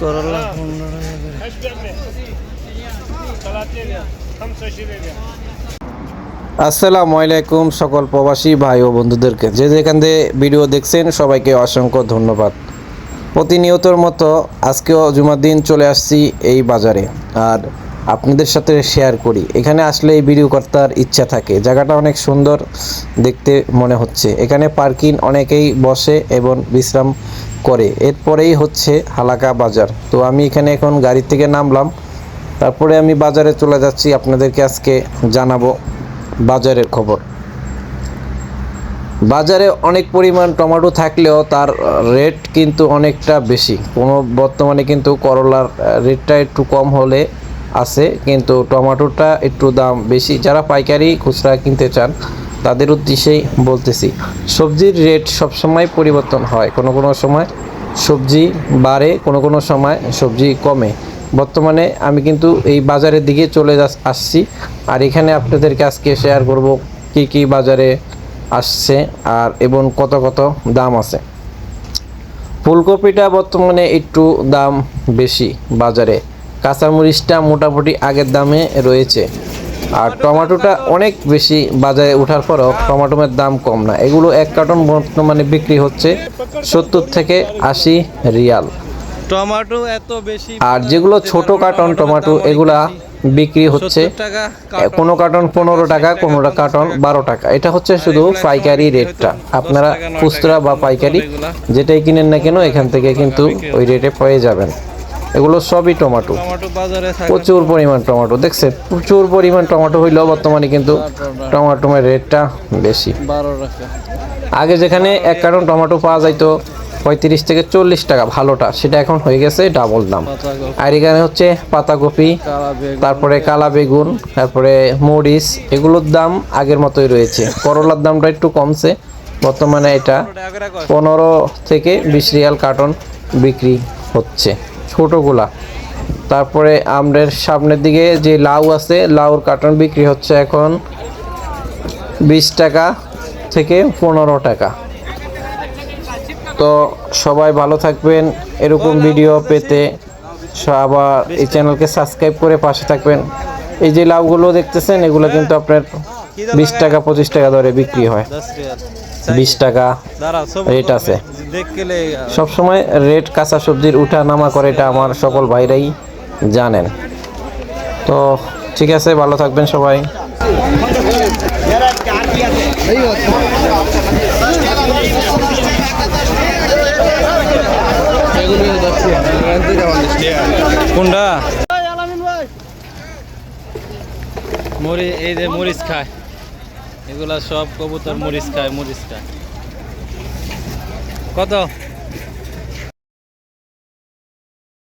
করলা পনেরো আসসালামু আলাইকুম সকল প্রবাসী ভাই ও বন্ধুদেরকে। যে যেখান থেকে ভিডিও দেখছেন, সবাইকে অসংখ্য ধন্যবাদ। প্রতিনিয়তর মতো আজকেও জুমার দিন চলে আসছি এই বাজারে। আর আপনাদের সাথে শেয়ার করি। এখানে আসলে এই ভিডিও কর্তার ইচ্ছা থাকে। জায়গাটা অনেক সুন্দর দেখতে মনে হচ্ছে। এখানে পার্কিং অনেকেই বসে এবং বিশ্রাম করে। এরপরেই হচ্ছে হালাকা বাজার। তো আমি এখানে এখন গাড়ি থেকে নামলাম। তারপরে আমি বাজারে চলে যাচ্ছি। আপনাদেরকে আজকে জানাব বাজারের খবর। বাজারে অনেক পরিমাণ টমেটো থাকলেও তার রেট কিন্তু অনেকটা বেশি। কোনো বর্তমানে কিন্তু করলার রেটটা একটু কম হলে আছে, কিন্তু টমেটোটা একটু দাম বেশি। যারা পাইকারি খুচরা কিনতে চান তাদের উদ্দেশ্যেই বলতেছি। সবজির রেট সবসময় পরিবর্তন হয়। কোনো কোনো সময় সবজি বাড়ে, কোনো কোনো সময় সবজি কমে। বর্তমানে আমি কিন্তু এই বাজারের দিকে চলে যাস- আসছি। আর এখানে আপনাদেরকে আজকে শেয়ার করব কি কি বাজারে আসছে আর এবং কত কত দাম আছে। ফুলকপিটা বর্তমানে একটু দাম বেশি বাজারে। কাঁচামরিচটা মোটামুটি আগের দামে রয়েছে। আর টমেটোটা অনেক বেশি বাজারে ওঠার পরও টমেটোমের দাম কম না। এগুলো এক কার্টন বর্তমানে বিক্রি হচ্ছে সত্তর থেকে আশি রিয়াল। টমেটো এত বেশি আর যেগুলো ছোট কার্টন টমেটো এগুলা বিক্রি হচ্ছে 70 কোনো কার্টন পনেরো টাকা কোনোটা কার্টন বারো টাকা। এটা হচ্ছে শুধু পাইকারি রেটটা। আপনারা খুচরা বা পাইকারি যেটাই কিনেন না কেন এখান থেকে কিন্তু ওই রেটে পেয়ে যাবেন। এগুলো সবই টমেটো। প্রচুর পরিমাণ টমেটো। দেখছে প্রচুর পরিমাণ টমেটো হইলেও বর্তমানে কিন্তু টমেটোমের রেটটা বেশি। আগে যেখানে এক কার্টন টমেটো পাওয়া যাইতো পঁয়ত্রিশ থেকে চল্লিশ টাকা ভালোটা সেটা এখন হয়ে গেছে ডাবল দাম। আর এখানে হচ্ছে পাতাকপি তারপরে কালা বেগুন তারপরে মরিচ এগুলোর দাম আগের মতোই রয়েছে। করলার দামটা একটু কমছে বর্তমানে এটা? পনেরো থেকে বিশ রিয়াল কার্টন বিক্রি হচ্ছে। ছোটোগুলা। তারপরে আমরের সামনের দিকে যে লাউ আছে, লাউর কার্টন বিক্রি হচ্ছে এখন বিশ টাকা থেকে পনেরো টাকা। তো সবাই ভালো থাকবেন, এরকম ভিডিও পেতে আবার এই চ্যানেলকে সাবস্ক্রাইব করে পাশে থাকবেন। এই যে লাউগুলো দেখতেছেন, এগুলো কিন্তু আপনার বিশ টাকা পঁচিশ টাকা দরে বিক্রি হয়। বিশ টাকা রেট আছে। সবসময় রেট কাঁচা সবজির উঠা নামা করে এটা আমার সকল ভাইরাই জানেন। তো ঠিক আছে ভালো থাকবেন সবাই। কোনটা? মরি এই যে মরিচ খায়। এগুলা সব কবুতর মরিচ খায় মরিচ খায়। কত?